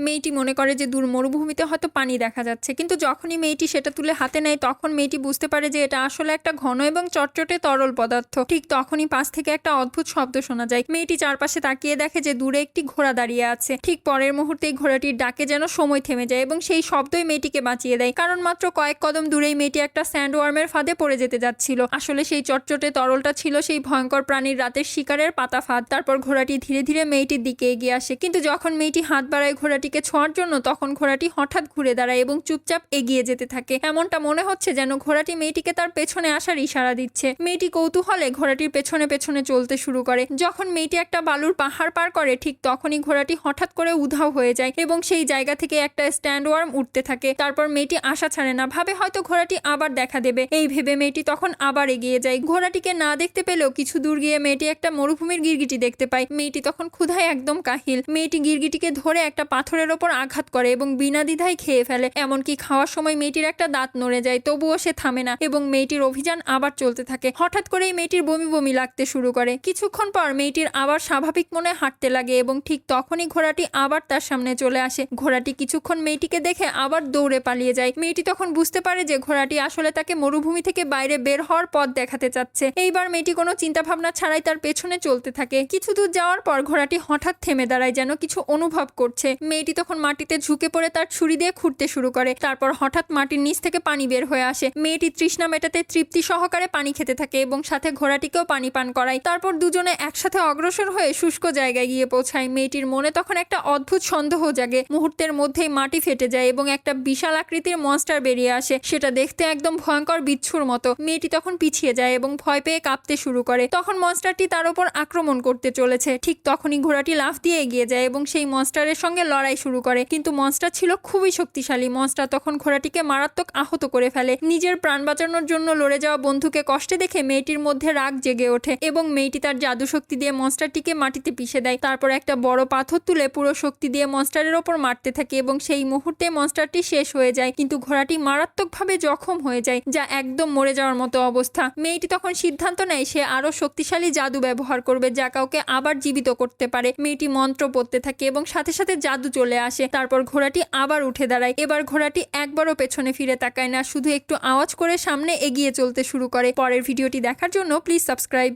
মেয়েটি মনে করে যে দূর মরুভূমিতে হয়তো পানি দেখা যাচ্ছে। কিন্তু যখনই মেয়েটি সেটা তুলে হাতে নেয়, তখন মেয়েটি বুঝতে পারে যে এটা আসলে একটা ঘন এবং চটচটে তরল পদার্থ। ঠিক তখনই পাশ থেকে একটা অদ্ভুত শব্দ শোনা যায়। মেয়েটি চারপাশে তাকিয়ে দেখে যে দূরে একটি ঘোড়া দাঁড়িয়ে আছে। ঠিক পরের মুহূর্তেই ঘোড়াটির ডাকে যেন সময় থেমে যায় এবং সেই শব্দই মেয়েটিকে বাঁচিয়ে দেয়। কারণ মাত্র কয়েক কদম দূরেই মেয়েটি একটা স্যান্ডওয়ার্মের ফাঁদে পড়ে যেতে যাচ্ছিল। আসলে সেই চটচটে তরলটা ছিল সেই ভয়ঙ্কর প্রাণীর রাতের শিকারের পাতা ফাঁদ। তারপর ঘোড়াটি ধীরে ধীরে মেয়েটির দিকে এগিয়ে আসে। কিন্তু যখন মেয়েটি হাত বাড়ায় ঘোড়াটিকে ছোঁয়ার জন্য তখন ঘোড়াটি হঠাৎ ঘুরে দাঁড়ায় এবং চুপচাপ এগিয়ে যেতে থাকে। এমনটা মনে হচ্ছে যেন ঘোড়াটি মেয়েটিকে তার পেছনে আসার ইশারা দিচ্ছে। মেয়েটি কৌতূহলে ঘোড়াটির পেছনে পেছনে চলতে শুরু করে। যখন মেয়েটি একটা বালুর পাহাড় পার করে, ঠিক তখনই ঘোড়াটি হঠাৎ করে উধাও হয়ে যায় এবং সেই জায়গা থেকে একটা স্ট্যান্ড ওয়ার্ম উঠতে থাকে। তারপর মেয়েটি আশা ছাড়ে না, ভাবে হয়তো ঘোড়াটি আবার দেখা দেবে। এই ভেবে মেয়েটি তখন আবার এগিয়ে যায়। ঘোড়াটিকে না দেখতে পেলেও কিছু দূর গিয়ে মেয়েটি একটা মরুভূমির গিরগিটি দেখতে পায়। মেয়েটি তখন ক্ষুধায় একদম কাহিল। মেয়েটি গিরগিটিকে ধরে একটা পাথরের ওপর আঘাত করে এবং বিনা দ্বিধায় খেয়ে ফেলে। এমনকি খাওয়ার সময় মেয়েটির একটা দাঁত নড়ে যায়, তবুও সে থামে না এবং মেয়েটির অভিযান আবার চলতে থাকে। হঠাৎ করেই মেয়েটির বমি বমি লাগতে শুরু করে। কিছুক্ষণ পর মেয়েটির আবার স্বাভাবিক মনে হাঁটতে লাগে এবং ঠিক তখনই ঘোড়াটি আবার তার সামনে চলে আসে। ঘোড়াটি কিছুক্ষণ মেয়েটিকে দেখে আবার দৌড়ে পালিয়ে যায়। মেয়েটি তখন বুঝতে পারে যে ঘোড়াটি আসলে তাকে মরুভূমি থেকে বাইরে বের হওয়ার পথ দেখাতে চাচ্ছে। এইবার মেয়েটি কোনো চিন্তা ভাবনা ছাড়াই তার পেছনে চলতে থাকে। কিছু দূর যাওয়ার পর ঘোড়াটি হঠাৎ থেমে দাঁড়ায় যেন কিছু অনুভব করছে। মেয়েটি তখন মাটিতে ঝুঁকে পড়ে তার ছুরি দিয়ে খুঁড়তে শুরু করে। তারপর হঠাৎ মাটির নিচ থেকে পানি বের হয়ে আসে। মেয়েটি তৃষ্ণা মেটাতে তৃপ্তি সহকারে পানি খেতে থাকে এবং সাথে ঘোড়াটিকেও পানি পান করায়। তারপর দুজনে একসাথে অগ্রসর হয়ে শুষ্ক জায়গায় গিয়ে পৌঁছায়। মেয়েটির মনে তখন একটা অদ্ভুত সন্দেহ জাগে। মুহূর্তের মধ্যেই মাটি ফেটে যায় এবং একটা বিশাল আকৃতির মনস্টার বেরিয়ে আসে। সেটা দেখতে একদম ভয়ঙ্কর বিচ্ছুর মতো। মেয়েটি তখন পিছিয়ে যায় এবং ভয় পেয়ে কাঁপতে শুরু করে। তখন মনস্টারটি তার উপর আক্রমণ করতে চলেছে। ঠিক তখনই ঘোড়াটি লাফ দিয়ে এগিয়ে যায় এবং সেই মনস্টারের সঙ্গে লড়াই শুরু করে। কিন্তু মনস্টার ছিল খুবই শক্তিশালী। মনস্টার তখন ঘোড়াটিকে মারাত্মক আহত করে ফেলে। নিজের প্রাণ বাঁচানোর জন্য লড়ে যাওয়া বন্ধুকে কষ্টে দেখে মেয়েটির মধ্যে রাগ জেগে ওঠে এবং মেয়েটি তার জাদু শক্তি দিয়ে মনস্টারটিকে মাটিতে পিষে দেয়। তারপর একটা বড় পাথর তুলে পুরো শক্তি দিয়ে মনস্টারের ওপর মারতে থাকে এবং সেই মুহূর্তে মনস্টারটি শেষ হয়ে যায়। কিন্তু ঘোড়াটি মারাত্মকভাবে জখম হয়ে যায়, যা একদম মরে যাওয়ার মতো অবস্থা। মেয়েটি তখন সিদ্ধান্ত নেয়, সে আরও শক্তিশালী জাদু ব্যবহার করবে, যা কাউকে আবার জীবিত করতে পারে। মেয়েটি মন্ত্র পড়তে থাকে এবং সাথে সাথে জাদু চলে আসে। তারপর ঘোড়াটি আবার উঠে দাঁড়ায়। এবার ঘোড়াটি একবারও পেছনে ফিরে তাকায় না। শুধু একটু আওয়াজ করে সামনে এগিয়ে চলতে শুরু করে। পরের ভিডিওটি দেখার জন্য প্লিজ সাবস্ক্রাইব